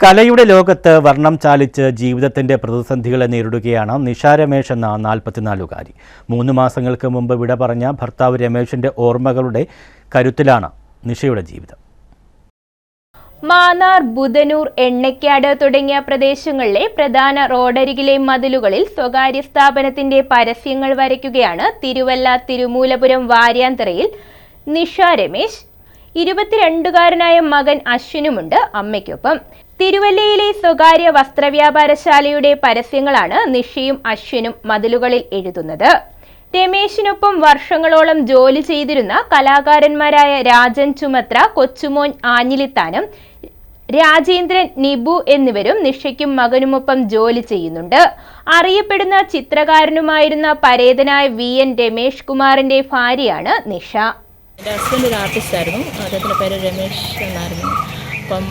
കലയുടെ ലോകത്ത് വർണം ചാലിച്ച് ജീവിതത്തിന്റെ പ്രതിസന്ധികളെ നേരിടുകയാണ് നിഷ രമേശ് എന്ന നാൽപ്പത്തിനാലുകാരി. മൂന്ന് മാസങ്ങൾക്ക് മുമ്പ് വിട പറഞ്ഞ ഭർത്താവ് രമേശിന്റെ ഓർമ്മകളുടെ കരുത്തിലാണ് നിഷയുടെ ജീവിതം. മാന്നാർ ബുധനൂർ എണ്ണയ്ക്കാട് തുടങ്ങിയ പ്രദേശങ്ങളിലെ പ്രധാന റോഡരികിലെ മതിലുകളിൽ സ്വകാര്യ സ്ഥാപനത്തിന്റെ പരസ്യങ്ങൾ വരയ്ക്കുകയാണ് തിരുവല്ല തിരുമൂലപുരം വാര്യാന്തരയിൽ നിഷ രമേശ് ഇരുപത്തിരണ്ടുകാരനായ മകൻ അശ്വിനുമുണ്ട് അമ്മയ്ക്കൊപ്പം. തിരുവല്ലയിലെ സ്വകാര്യ വസ്ത്രവ്യാപാരശാലയുടെ പരസ്യങ്ങളാണ് നിഷയും അശ്വിനും മതിലുകളിൽ എഴുതുന്നത്. രമേശിനൊപ്പം വർഷങ്ങളോളം ജോലി ചെയ്തിരുന്ന കലാകാരന്മാരായ രാജൻ ചുമത്ര കൊച്ചുമോൻ ആഞ്ഞിലിത്താനം രാജേന്ദ്രൻ നിബു എന്നിവരും നിഷയ്ക്കും മകനുമൊപ്പം ജോലി ചെയ്യുന്നുണ്ട്. അറിയപ്പെടുന്ന ചിത്രകാരനുമായിരുന്ന പരേതനായ വി. എൻ. രമേഷ് കുമാറിന്റെ ഭാര്യയാണ് നിഷ. എന്റെ ഹസ്ബൻഡ് ഒരു ആർട്ടിസ്റ്റായിരുന്നു അദ്ദേഹത്തിന്റെ പേര് രമേശ് എന്നായിരുന്നു. അപ്പം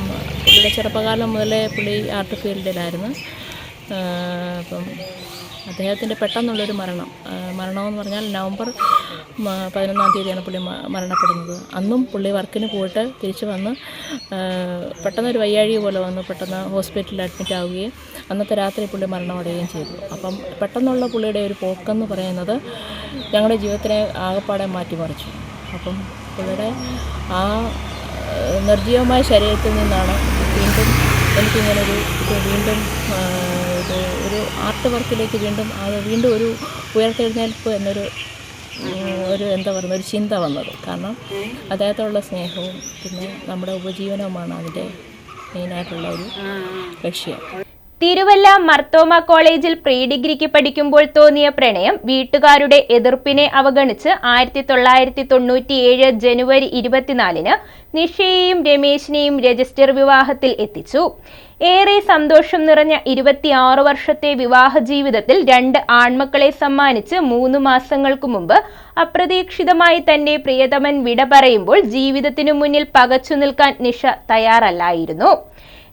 പുള്ളിയുടെ ചെറുപ്പകാലം മുതലേ പുള്ളി ആർട്ട് ഫീൽഡിലായിരുന്നു അപ്പം അദ്ദേഹത്തിന്റെ പെട്ടെന്നുള്ളൊരു മരണം. മരണമെന്ന് പറഞ്ഞാൽ നവംബർ പതിനൊന്നാം തീയതിയാണ് പുള്ളി മരണപ്പെടുന്നത്. അന്നും പുള്ളി വർക്കിന് പോയിട്ട് തിരിച്ചു വന്ന് പെട്ടെന്നൊരു വയ്യാഴി പോലെ വന്ന് പെട്ടെന്ന് ഹോസ്പിറ്റലിൽ അഡ്മിറ്റ് ആവുകയും അന്നത്തെ രാത്രി പുള്ളി മരണമടയുകയും ചെയ്തു. അപ്പം പെട്ടെന്നുള്ള പുള്ളിയുടെ ഒരു പോക്കെന്ന് പറയുന്നത് ഞങ്ങളുടെ ജീവിതത്തിനെ ആകെപ്പാടെ മാറ്റിമറിച്ചു. അപ്പം പുള്ളിയുടെ ആ നിർജീവമായ ശരീരത്തിൽ നിന്നാണ് വീണ്ടും എനിക്കിങ്ങനൊരു വീണ്ടും ഇത് ഒരു ആർട്ട് വർക്കിലേക്ക് വീണ്ടും അത് വീണ്ടും ഒരു ഉയർത്തെഴുന്നേൽപ്പ് എന്നൊരു ഒരു എന്താ പറയുക ഒരു ചിന്ത വന്നത്. കാരണം അദ്ദേഹത്തോടുള്ള സ്നേഹവും പിന്നെ നമ്മുടെ ഉപജീവനവുമാണ് അതിന്റെ മെയിനായിട്ടുള്ള ഒരു ലക്ഷ്യം. തിരുവല്ല മർത്തോമ കോളേജിൽ പ്രീ ഡിഗ്രിക്ക് പഠിക്കുമ്പോൾ തോന്നിയ പ്രണയം വീട്ടുകാരുടെ എതിർപ്പിനെ അവഗണിച്ച് ആയിരത്തി തൊള്ളായിരത്തി തൊണ്ണൂറ്റിയേഴ് ജനുവരി ഇരുപത്തിനാലിന് നിഷയെയും രമേശിനെയും രജിസ്റ്റർ വിവാഹത്തിൽ എത്തിച്ചു. ഏറെ സന്തോഷം നിറഞ്ഞ ഇരുപത്തിയാറ് വർഷത്തെ വിവാഹ ജീവിതത്തിൽ രണ്ട് ആൺമക്കളെ സമ്മാനിച്ച് മൂന്ന് മാസങ്ങൾക്ക് മുമ്പ് അപ്രതീക്ഷിതമായി തന്റെ പ്രിയതമൻ വിട പറയുമ്പോൾ ജീവിതത്തിനു മുന്നിൽ പകച്ചു നിൽക്കാൻ നിഷ തയ്യാറല്ലായിരുന്നു.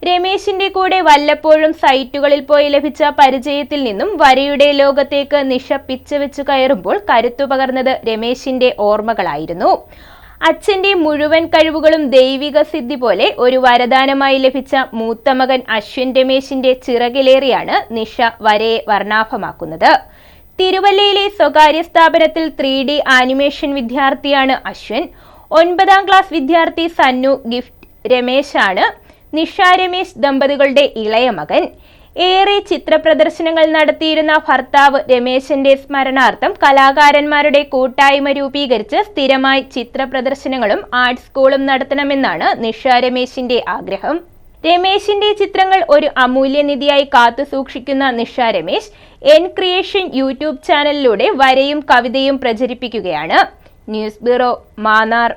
രമേശിന്റെ കൂടെ വല്ലപ്പോഴും സൈറ്റുകളിൽ പോയി ലഭിച്ച പരിചയത്തിൽ നിന്നും വരയുടെ ലോകത്തേക്ക് നിഷ പിച്ചവെച്ചു കയറുമ്പോൾ കരുത്തു പകർന്നത് രമേശിന്റെ ഓർമ്മകളായിരുന്നു. അച്ഛന്റെ മുഴുവൻ കഴിവുകളും ദൈവിക സിദ്ധി പോലെ ഒരു വരദാനമായി ലഭിച്ച മൂത്ത മകൻ അശ്വിൻ രമേശിന്റെ ചിറകിലേറിയാണ് നിഷ വരയെ വർണാഭമാക്കുന്നത്. തിരുവല്ലയിലെ സ്വകാര്യ സ്ഥാപനത്തിൽ ത്രീ ഡി ആനിമേഷൻ വിദ്യാർത്ഥിയാണ് അശ്വിൻ. ഒൻപതാം ക്ലാസ് വിദ്യാർത്ഥി സന്നു ഗിഫ്റ്റ് രമേശാണ്. നിഷ രമേശ് ദമ്പതികളുടെ ഇളയ മകൻ. ഏറെ ചിത്രപ്രദർശനങ്ങൾ നടത്തിയിരുന്ന ഭർത്താവ് രമേശന്റെ സ്മരണാർത്ഥം കലാകാരന്മാരുടെ കൂട്ടായ്മ രൂപീകരിച്ച് സ്ഥിരമായി ചിത്രപ്രദർശനങ്ങളും ആർട്ട് സ്കൂളും നടത്തണമെന്നാണ് നിഷ രമേശിന്റെ ആഗ്രഹം. രമേശിന്റെ ചിത്രങ്ങൾ ഒരു അമൂല്യനിധിയായി കാത്തു സൂക്ഷിക്കുന്ന Nisha Ramesh N creation YouTube ചാനലിലൂടെ വരയും കവിതയും പ്രചരിപ്പിക്കുകയാണ്. News bureau Mannar.